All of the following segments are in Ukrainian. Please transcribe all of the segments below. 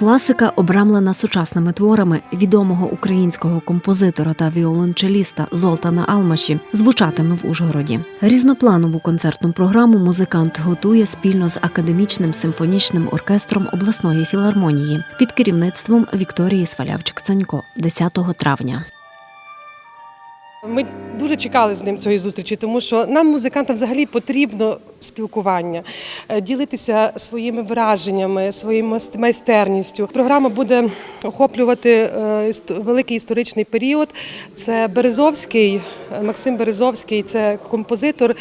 Класика, обрамлена сучасними творами відомого українського композитора та віолончеліста Золтана Алмаші, звучатиме в Ужгороді. Різнопланову концертну програму музикант готує спільно з академічним симфонічним оркестром обласної філармонії під керівництвом Вікторії Свалявчик-Цанько 10 травня. Ми дуже чекали з ним цієї зустрічі, тому що нам, музикантам, взагалі потрібно спілкування, е, ділитися своїми враженнями, своєю майстерністю. Програма буде охоплювати е, великий історичний період. Це Березовський, е, Максим Березовський, це композитор,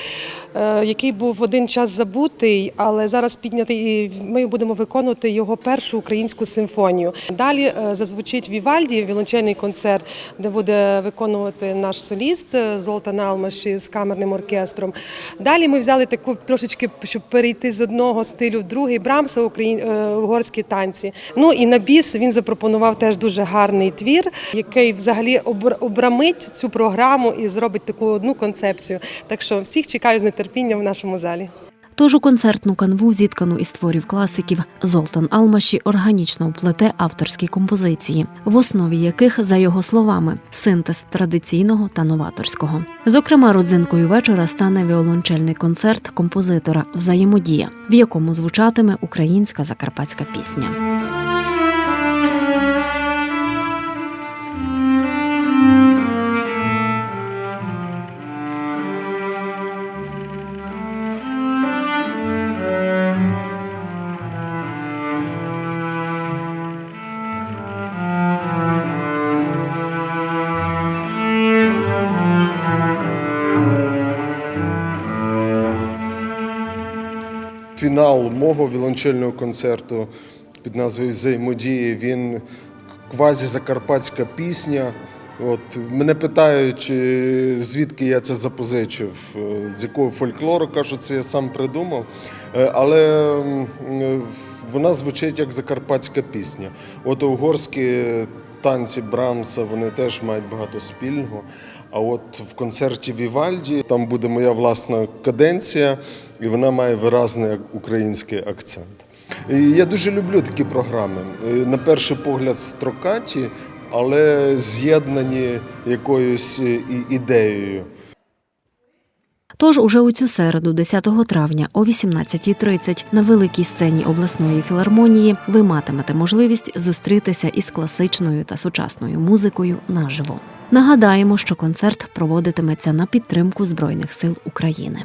який був в один час забутий, але зараз піднятий. І ми будемо виконувати його першу українську симфонію. Далі зазвучить Вівальді, віолончельний концерт, де буде виконувати наш соліст Золтан Алмаші з камерним оркестром. Далі ми взяли таку трошечки, щоб перейти з одного стилю в другий Брамса україн... е, угорські танці. Ну і на біс він запропонував теж дуже гарний твір, який взагалі обр- обрамить цю програму і зробить таку одну концепцію. Так що всіх чекаю з нетерпінням в нашому залі. Тож у концертну канву, зіткану із творів класиків, Золтан Алмаші органічно вплете авторські композиції, в основі яких, за його словами, синтез традиційного та новаторського. Зокрема, родзинкою вечора стане віолончельний концерт композитора Взаємодія, в якому звучатиме українська закарпатська пісня. Фінал мого віолончельного концерту під назвою Взаємодії він квазі-закарпатська пісня. От мене питають, звідки я це запозичив, е, з якого фольклору кажу, це я сам придумав. Е, Але е, вона звучить як закарпатська пісня. От угорські танці Брамса вони теж мають багато спільного. А от в концерті Вівальді там буде моя власна каденція, і вона має виразний український акцент. І я дуже люблю такі програми. На перший погляд, строкаті, але з'єднані якоюсь ідеєю. Тож уже у цю середу, 10 травня о 18.30 на великій сцені обласної філармонії ви матимете можливість зустрітися із класичною та сучасною музикою наживо. Нагадаємо, що концерт проводитиметься на підтримку Збройних сил України.